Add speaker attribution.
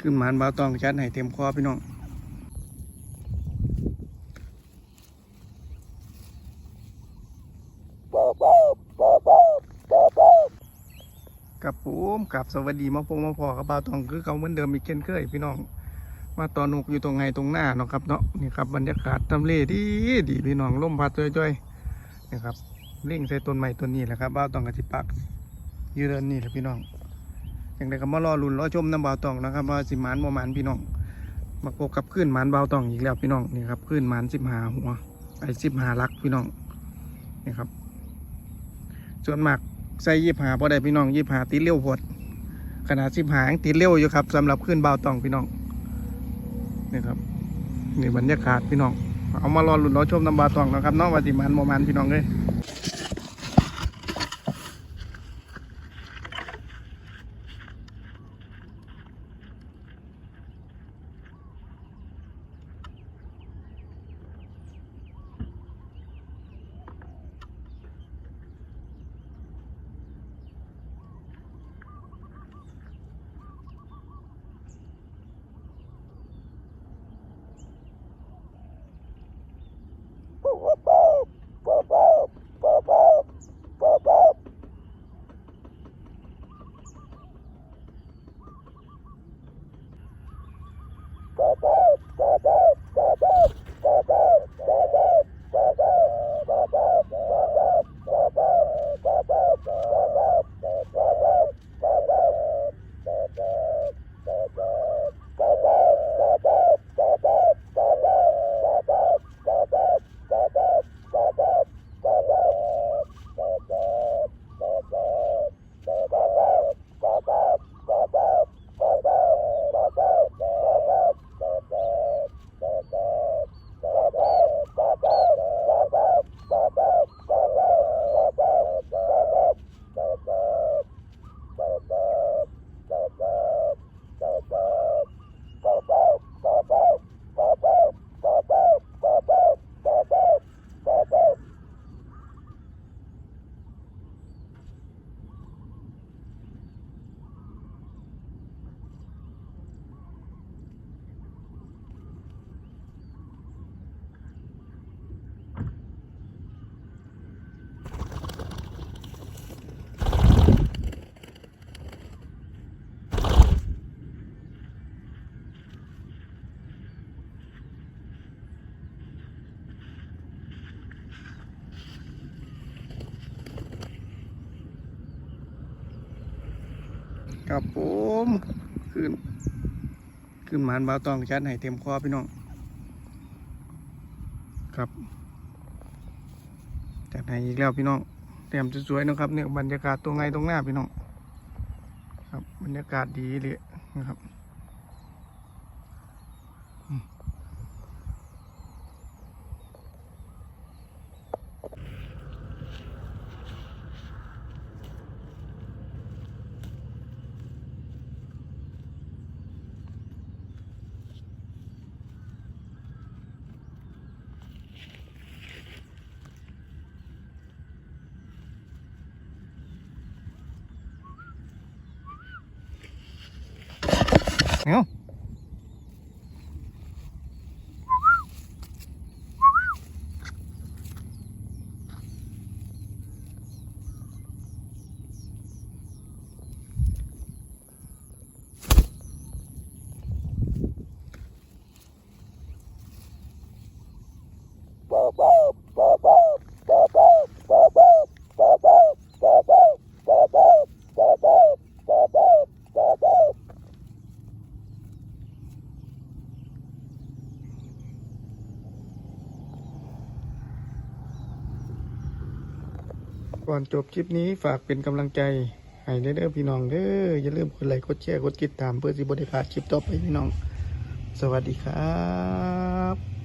Speaker 1: ขึ้นหมานบ่าวตองจัดให้เต็มคอพี่น้องกับผมกับสวัสดีมาพงมาพอกับบ่าวตองคือเขาเหมือนเดิมอีกเช่นเคยพี่น้องมาตอนนกอยู่ตรงไงตรงหน้าเนาะครับเนาะนี่ครับบรรยากาศทำเลดีดีพี่น้องล่มพัดจ้อยๆนี่ครับเล่งใส่ต้นไม้ต้นนี้แหละครับบ่าวตองกติปักยืนนี่แหละพี่น้อง อย่างไรก็มารอลุ่นรอชมน้ำบาวตองนะครับว่าสิหมานบ่หมานพี่น้องมาพบกับขึ้นหมานบาวตองอีกแล้วพี่น้องนี่ครับขึ้นหมานสิบหาหัวไอ้สิบหาลักพี่น้องนี่ครับ ส่วนมากใส่ยี่หาพอได้พี่น้องยี่หาติดเลี้ยวพดขนาดสิบหางติดเลี้ยวอยู่ครับสำหรับขึ้นบาวตองพี่น้องนี่ครับนี่บรรยากาศพี่น้องเอามารอลุ้นรอชมน้ำบาตองนะครับน้องวาติมันโมมันพี่น้องเลย Bye-bye. ครับผมขึ้น ขึ้นหมานบาวตองชัดให้เต็มคอพี่น้อง ครับ จัดให้อีกแล้วพี่น้องเต็มสวยๆนะครับเนี่ยบรรยากาศตรงไงตรงหน้าพี่น้อง ครับบรรยากาศดีเลยนะครับ เอ้ ก่อนจบคลิปนี้ฝากเป็นกำลังใจให้เด้อพี่น้องเด้ออย่าลืมกดไลค์กดแชร์กดติดตามเพื่อสิบริพาคลิปต่อไปพี่น้อง สวัสดีครับ